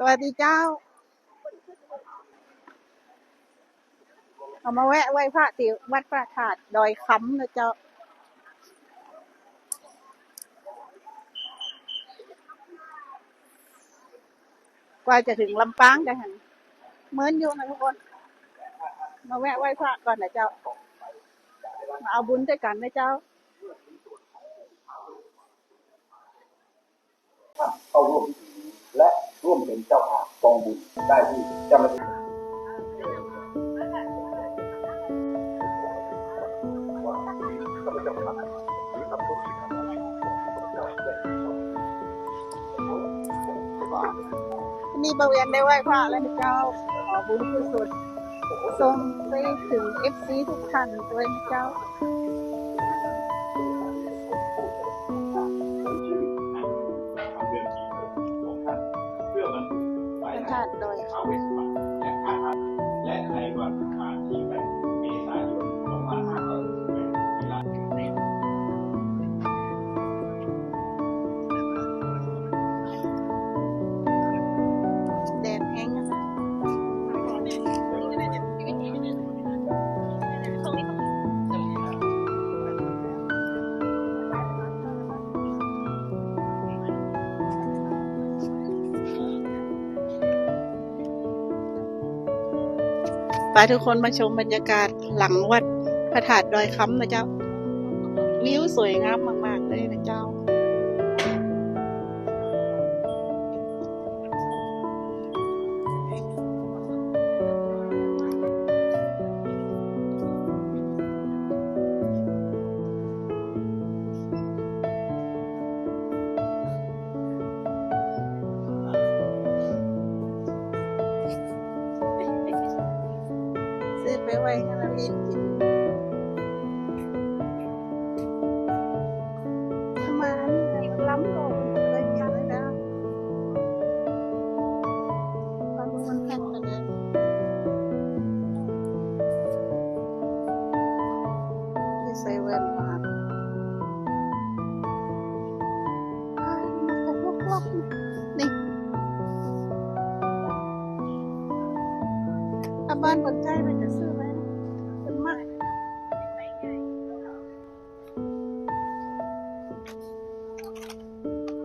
สวัสดีเจ้า เอามาแวะไหว้พระติวัดพระธาตุดอยค้ำนะเจ้า กว่าจะถึงลำปางกันหันเหมือนอยู่นะทุกคน มาแวะไหว้พระก่อนนะเจ้า มาเอาบุญด้วยกันนะเจ้าเข้าร่วมพิธี และร่วมเป็นเจ้าภาพกองบุญได้ที่เจ้าหน้าที่นี่บริเวณได้ไหว้พระแล้วนะเจ้าขอบุญที่สุดส่งไปถึงเอฟซีทุกท่านด้วยเจ้าาทุกคนมาชมบรรยากาศหลังวัดพระธาตุดอยคำนะเจ้า วิวสวยงามมาก ๆ เลยนะเจ้า บ้านบนใกล้มันจะซื้อไว้นะเป็นมาก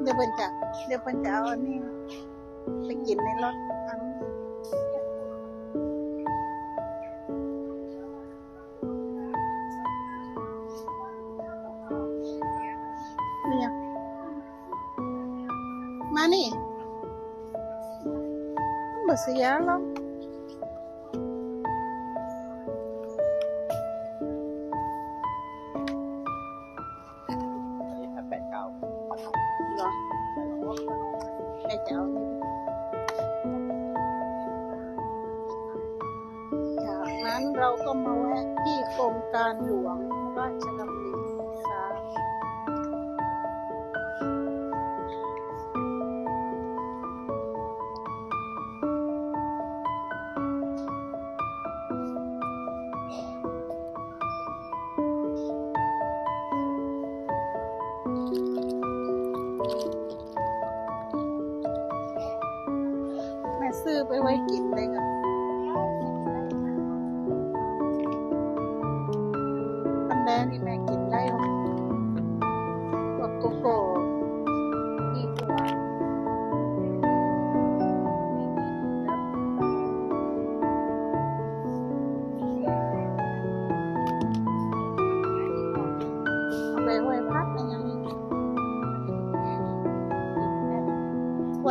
เดี๋ยวเพิ่นจะเดี๋ยวเพิ่นจะเอาอันนี้ไปกินในรถอันเนี่ยมานี่บ่เสียหรอ นั้นเราก็มาแวะที่โครงการหลวงราชดำริค่ะแม่ซื้อไปไว้กิน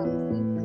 um,